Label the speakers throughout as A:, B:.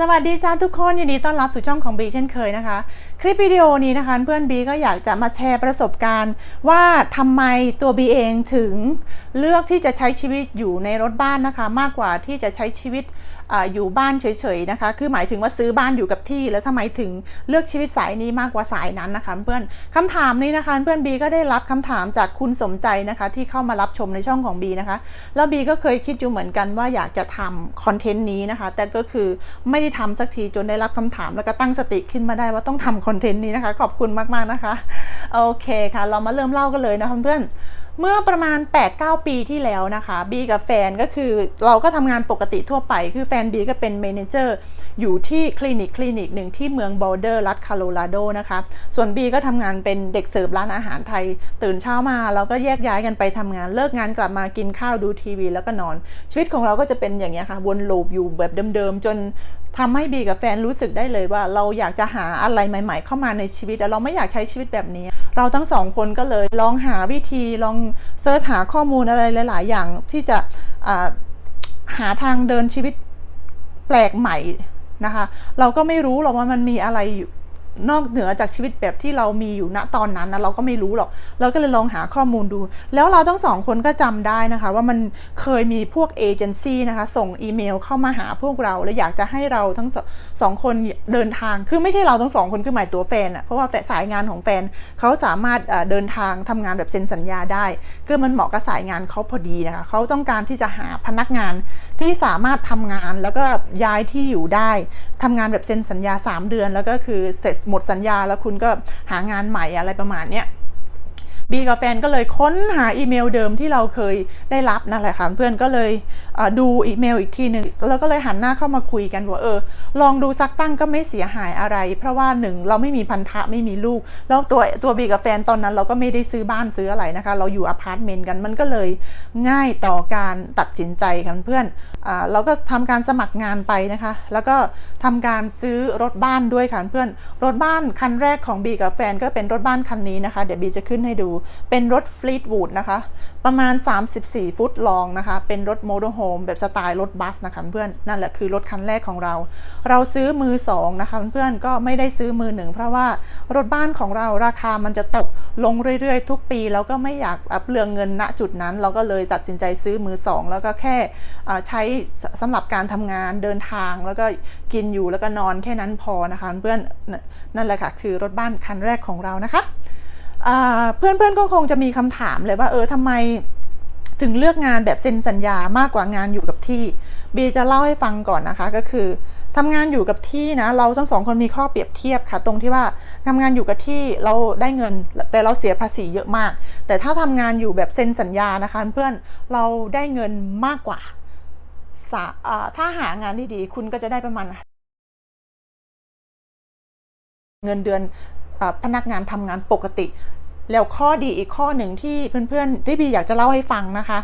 A: สวัสดีจ้าทุกคนยินดีต้อนรับสู่ช่องของบีเช่นเคยนะคะ คลิปวิดีโอนี้นะคะ เพื่อนบีก็อยากจะมาแชร์ประสบการณ์ ว่าทำไมตัวบีเองถึง เลือกที่จะใช้ชีวิตอยู่ในรถบ้านนะคะ มากกว่าที่จะใช้ชีวิตออยู่บ้านเฉยๆนะคะ คือหมายถึงว่าซื้อบ้านอยู่กับที่ แล้วทำไมถึงเลือกชีวิตสายนี้มากกว่าสายนั้นนะคะ เพื่อนคำถามนี้นะคะ เพื่อนบีก็ได้รับคำถามจากคุณสมใจนะคะ ที่เข้ามารับชมในช่องของบีนะคะ แล้วบีก็เคยคิดอยู่เหมือนกันว่าอยากจะทำคอนเทนต์นี้นะคะ แต่ก็คือไม่ได้ทำสักทีจนได้รับคำถาม แล้วก็ตั้งสติขึ้นมาได้ว่าต้องทำคอนเทนต์นี้นะคะ ขอบคุณมากๆนะคะ โอเคค่ะ เรามาเริ่มเล่ากันเลยนะคะเพื่อน เมื่อประมาณ 8-9 ปีที่แล้วนะคะบีกับแฟนก็คือเราก็ทำงานปกติทั่วไป คือแฟนบีก็เป็นเมนเจอร์อยู่ที่คลินิกคลินิกหนึ่งที่เมืองบอลเดอร์รัฐคาโลราโดนะคะ ส่วนบีก็ทำงานเป็นเด็กเสิร์ฟร้านอาหารไทย ตื่นเช้ามาเราก็แยกย้ายกันไปทำงาน เลิกงานกลับมากินข้าวดูทีวี แล้วก็นอน ชีวิตของเราก็จะเป็นอย่างนี้ค่ะ วนลูปอยู่แบบเดิมๆ จนทำให้บีกับแฟนรู้สึกได้เลยว่า เราอยากจะหาอะไรใหม่ ๆ เข้ามาในชีวิตแต่เราไม่อยากใช้ชีวิตแบบนี้ เราทั้งสองคนก็เลยลองหาวิธีลองเสิร์ชหาข้อมูลอะไรหลาย ๆ อย่างที่จะหาทางเดินชีวิตแปลกใหม่นะคะ เราก็ไม่รู้หรอกว่ามันมีอะไรอยู่ นอกเหนือจากชีวิตแบบที่เรามีอยู่ณตอนนั้นนะเราก็ไม่รู้หรอก เราก็เลยลองหาข้อมูลดู แล้วเราทั้งสองคนก็จำได้นะคะ ว่ามันเคยมีพวกเอเจนซี่นะคะ ส่งอีเมลเข้ามาหาพวกเรา และอยากจะให้เราทั้งสองคนเดินทาง คือไม่ใช่เราทั้งสองคนคือหมายตัวแฟนอะเพราะว่าแสายงานของแฟนเขาสามารถเอ่อเดินทางทำงานแบบเซ็นสัญญาได้คือมันเหมาะกับสายงานเขาพอดีนะคะเขาต้องการที่จะหาพนักงาน ที่สามารถทำงานแล้วก็ย้ายที่อยู่ได้ทำงานแบบเซ็นสัญญา 3 เดือน แล้วก็คือเสร็จหมดสัญญาแล้วคุณก็หางานใหม่อะไรประมาณเนี้ย บีกับแฟนก็เลยค้นหาอีเมลเดิมที่เราเคยได้รับนั่นแหละค่ะเพื่อนก็เลยดูอีเมลอีกทีหนึ่งแล้วก็เลยหันหน้าเข้ามาคุยกันว่าเออ ลองดูสักตั้งก็ไม่เสียหายอะไร เพราะว่าหนึ่งเราไม่มีพันธะไม่มีลูก แล้วตัวตัวบีกับแฟนตอนนั้นเราก็ไม่ได้ซื้อบ้านซื้ออะไรนะคะ เราอยู่อพาร์ตเมนต์กันมันก็เลยง่ายต่อการตัดสินใจค่ะเพื่อนอ่าเราก็ทำการสมัครงานไปนะคะ แล้วก็ทำการซื้อรถบ้านด้วยค่ะเพื่อนรถบ้านคันแรกของบีกับแฟนก็เป็นรถบ้านคันนี้นะคะ เดี๋ยวบีจะขึ้นให้ดูเป็นรถฟลี t วูดนะคะ ประมาณ 34 ฟุตลองนะคะ เป็นรถโม t โฮมแบบสไตล์รถบัสนะคะเพื่อน นั่นแหละคือรถคันแรกของเรา เราซื้อมือสองนะคะเพื่อนก็ไม่ได้ซื้อมือหนึ่งเพราะว่ารถบ้านของเราราคามันจะตกลงเรื่อยๆ ทุกปี แล้วก็ไม่อยากเปลืองเงินณจุดนั้น เราก็เลยตัดสินใจซื้อมือสองแล้วก็แค่ใช้สสำหรับการทำงานเดินทางแล้วก็กินอยู่แล้วก็นอนแค่นั้นพอนะคะเพื่อนนั่นแหละค่ะคือรถบ้านคันแรกของเรานะคะ เพื่อนเพื่อนๆก็คงจะมีคำถามเลยว่าเออทำไมถึงเลือกงานแบบเซ็นสัญญามากกว่างานอยู่กับที่บีจะเล่าให้ฟังก่อนนะคะก็คือทำงานอยู่กับที่นะเราทั้งสองคนมีข้อเปรียบเทียบค่ะ ตรงที่ว่าทำงานอยู่กับที่เราได้เงิน แต่เราเสียภาษีเยอะมาก แต่ถ้าทำงานอยู่แบบเซ็นสัญญานะคะเพื่อนเราได้เงินมากกว่าถ้าหางานดีๆคุณก็จะได้ประมาณ เงินเดือนอพนักงานทำงานปกติ แล้วข้อดีอีกข้อหนึ่งที่เพื่อนๆที่บีอยากจะเล่าให้ฟังนะคะ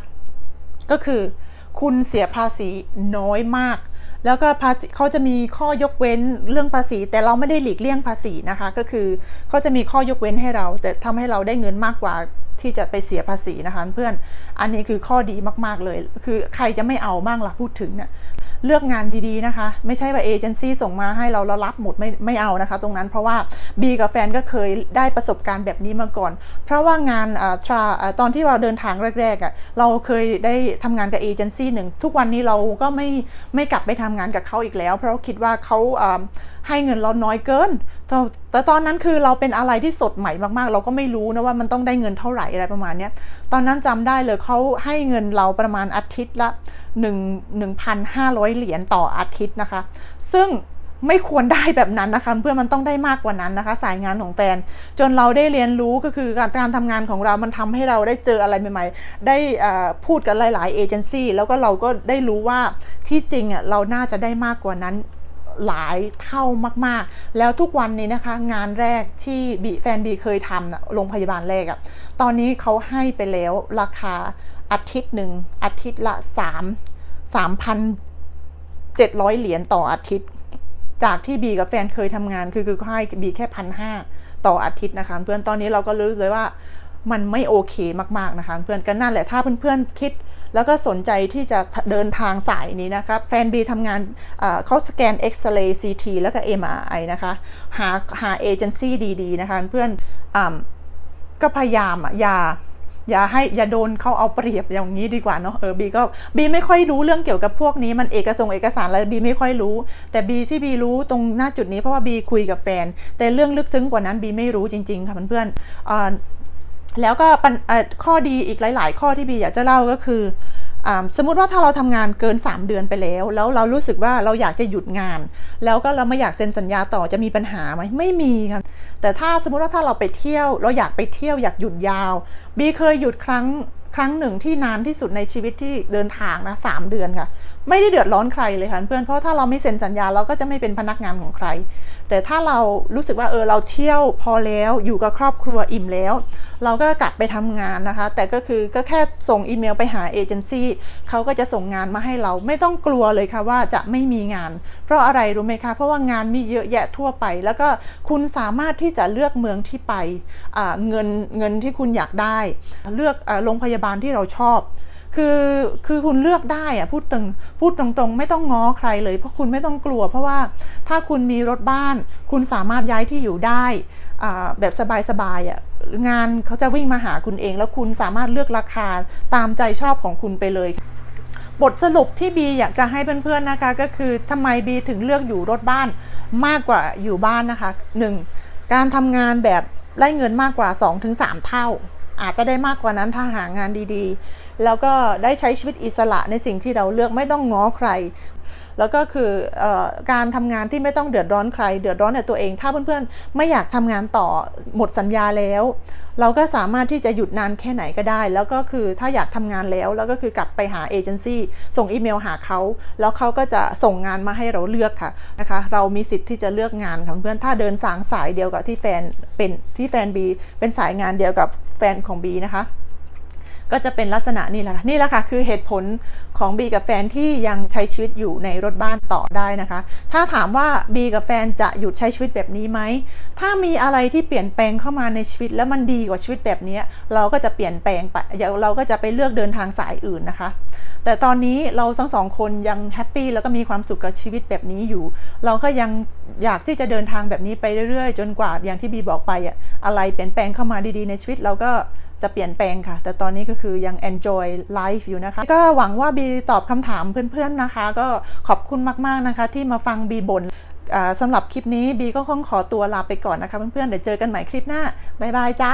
A: ก็คือคุณเสียภาษีน้อยมาก แล้วก็ภาษีเขาจะมีข้อยกเว้นเรื่องภาษี แต่เราไม่ได้หลีกเลี่ยงภาษีนะคะ ก็คือเขาจะมีข้อยกเว้นให้เรา แต่ทำให้เราได้เงินมากกว่าที่จะไปเสียภาษีนะคะเพื่อน อันนี้คือข้อดีมากๆเลย คือใครจะไม่เอาบ้างล่ะพูดถึงเนี่ย เลือกงานดีๆนะคะ ไม่ใช่ว่าเอเจนซี่ส่งมาให้เราเรารับหมดไม่ไม่เอานะคะ ตรงนั้นเพราะว่าบีกับแฟนก็เคยได้ประสบการณ์แบบนี้มาก่อน เพราะว่างานอ่าทราอ่าตอนที่เราเดินทางแรกๆอะ่ะเราเคยได้ทำงานกับเอเจนซี่หนึ่งทุกวันนี้เราก็ไม่ไม่กลับไปทำงานกับเขาอีกแล้ว เพราะคิดว่าเขาอ่าให้เงินเราน้อยเกินแต่แต่ตอนนั้นคือเราเป็นอะไรที่สดใหม่มากๆ เราก็ไม่รู้นะว่ามันต้องได้เงินเท่าไหร่อะไรประมาณเนี้ย ตอนนั้นจำได้เลยเขาให้เงินเราประมาณอาทิตย์ละ 1 1,500 เหรียญต่ออาทิตย์นะคะ ซึ่งไม่ควรได้แบบนั้นนะคะเพื่อมันต้องได้มากกว่านั้นนะคะ สายงานของแฟน จนเราได้เรียนรู้ก็คือการการทำงานของเรา มันทำให้เราได้เจออะไรใหม่ๆ ได้พูดกับหลายๆเอเจนซี่แล้วก็เราก็ได้รู้ว่าที่จริงอะเราน่าจะได้มากกว่านั้น หลายเท่ามากๆ แล้วทุกวันนี้นะคะ งานแรกที่บีแฟนบีเคยทำนะโรงพยาบาลแรกอะตอนนี้เขาให้ไปแล้วราคาอาทิตย์หนึ่งอาทิตย์ละ3 3,700 เหรียญต่ออาทิตย์ จากที่บีกับแฟนเคยทำงานคือคือให้บีแค่พันห้าต่ออาทิตย์นะคะ เพื่อนตอนนี้เราก็รู้เลยว่ามันไม่โอเคมากๆนะคะ เพื่อนกันนั่นแหละถ้าเพื่อนๆคิด แล้วก็สนใจที่จะเดินทางสายนี้นะครับแฟนบีทำงานเขาสแกนเอ็กซเรย์ซีทีแล้วก็ MRI นะคะหาหาเอเจนซี่ดีๆนะคะเพื่อนอก็พยายามอะอย่าอย่าให้อย่าโดนเขาเอาเปรียบอย่างนี้ดีกว่าเนาะเออบีก็บีไม่ค่อยรู้เรื่องเกี่ยวกับพวกนี้มันเอกสงเอกสารอะไรบีไม่ค่อยรู้ แต่บีที่บีรู้ตรงหน้าจุดนี้เพราะว่าบีคุยกับแฟน แต่เรื่องลึกซึ้งกว่านั้นบีไม่รู้จริงๆค่ะเพื่อนๆ แล้วก็ข้อดีอีกหลาย ๆ ข้อที่บีอยากจะเล่าก็คืออสมมุติว่าถ้าเราทำงานเกิน 3 เดือนไปแล้ว แล้วเรารู้สึกว่าเราอยากจะหยุดงาน แล้วก็เราไม่อยากเซ็นสัญญาต่อจะมีปัญหาไหมไม่มีค่ะแต่ถ้าสมมุติว่าถ้าเราไปเที่ยว เราอยากไปเที่ยวอยากหยุดยาวบีเคยหยุดครั้งครั้งหนึ่งที่นานที่สุดในชีวิตที่เดินทางนะสามเดือนค่ะ ไม่ได้เดือดร้อนใครเลยค่ะเพื่อนเพราะถ้าเราไม่เซ็นสัญญาเราก็จะไม่เป็นพนักงานของใคร แต่ถ้าเรารู้สึกว่าเออเราเที่ยวพอแล้วอยู่กับครอบครัวอิ่มแล้ว เราก็กลับไปทำงานนะคะ แต่ก็คือก็แค่ส่งอีเมลไปหาเอเจนซี่เขาก็จะส่งงานมาให้เราไม่ต้องกลัวเลยค่ะว่าจะไม่มีงาน เพราะอะไรรู้ไหมคะ เพราะว่างานมีเยอะแยะทั่วไป แล้วก็คุณสามารถที่จะเลือกเมืองที่ไปเงินเงินที่คุณอยากได้ เลือกโรงพยาบาลที่เราชอบคือคือคุณเลือกได้อะพูดตรงพูดตรงๆ ไม่ต้องง้อใครเลยเพราะคุณไม่ต้องกลัว เพราะว่าถ้าคุณมีรถบ้าน คุณสามารถย้ายที่อยู่ได้แบบสบายๆอะ งานเขาจะวิ่งมาหาคุณเอง แล้วคุณสามารถเลือกราคาตามใจชอบของคุณไปเลยบทสรุปที่บีอยากจะให้เพื่อนๆนะคะก็คือทำไมบีถึงเลือกอยู่รถบ้านมากกว่าอยู่บ้านนะคะ 1. การทำงานแบบได้เงินมากกว่า 2-3 เท่า อาจจะได้มากกว่านั้นถ้าหางานดีๆ แล้วก็ได้ใช้ชีวิตอิสระในสิ่งที่เราเลือกไม่ต้องง้อใคร แล้วก็คืออการทำงานที่ไม่ต้องเดือดร้อนใคร เดือดร้อนแต่ตัวเอง ถ้าเพื่อนๆ ไม่อยากทำงานต่อหมดสัญญาแล้ว เราก็สามารถที่จะหยุดนานแค่ไหนก็ได้ แล้วก็คือถ้าอยากทำงานแล้ว แล้วก็คือกลับไปหาเอเจนซี่ส่งอีเมลหาเขาแล้วเขาก็จะส่งงานมาให้เราเลือกค่ะนะคะ เรามีสิทธิ์ที่จะเลือกงานค่ะเพื่อนถ้าเดินสางสายเดียวกับที่แฟนเป็นที่แฟนบีเป็นสายงานเดียวกับแฟนของบีนะคะ ก็จะเป็นลักษณะนี่แหละนี่แหละค่ะคือเหตุผลของบีกับแฟนที่ยังใช้ชีวิตอยู่ในรถบ้านต่อได้นะคะ ถ้าถามว่าบีกับแฟนจะหยุดใช้ชีวิตแบบนี้ไหมถ้ามีอะไรที่เปลี่ยนแปลงเข้ามาในชีวิตแล้วมันดีกว่าชีวิตแบบนี้เราก็จะเปลี่ยนแปลงไปเดี๋ยวเราก็จะไปเลือกเดินทางสายอื่นนะคะ แต่ตอนนี้เราทั้งสองคนยังแฮปปี้แล้วก็มีความสุขกับชีวิตแบบนี้อยู่ เราก็ยังอยากที่จะเดินทางแบบนี้ไปเรื่อยๆ จนกว่าอย่างที่บีบอกไปอะอะไรเปลี่ยนแปลงเข้ามาดีๆในชีวิตเราก็ จะเปลี่ยนแปลงค่ะ แต่ตอนนี้ก็คือยัง enjoy life อยู่นะคะ ก็หวังว่าบีตอบคำถามเพื่อนๆนะคะ ก็ขอบคุณมากๆนะคะ ที่มาฟังบีบน่นสำหรับคลิปนี้บีก็คงขอตัวลาไปก่อนนะคะเพื่อนๆเดี๋ยวเจอกันใหม่คลิปหน้าบ๊ายบายจ้า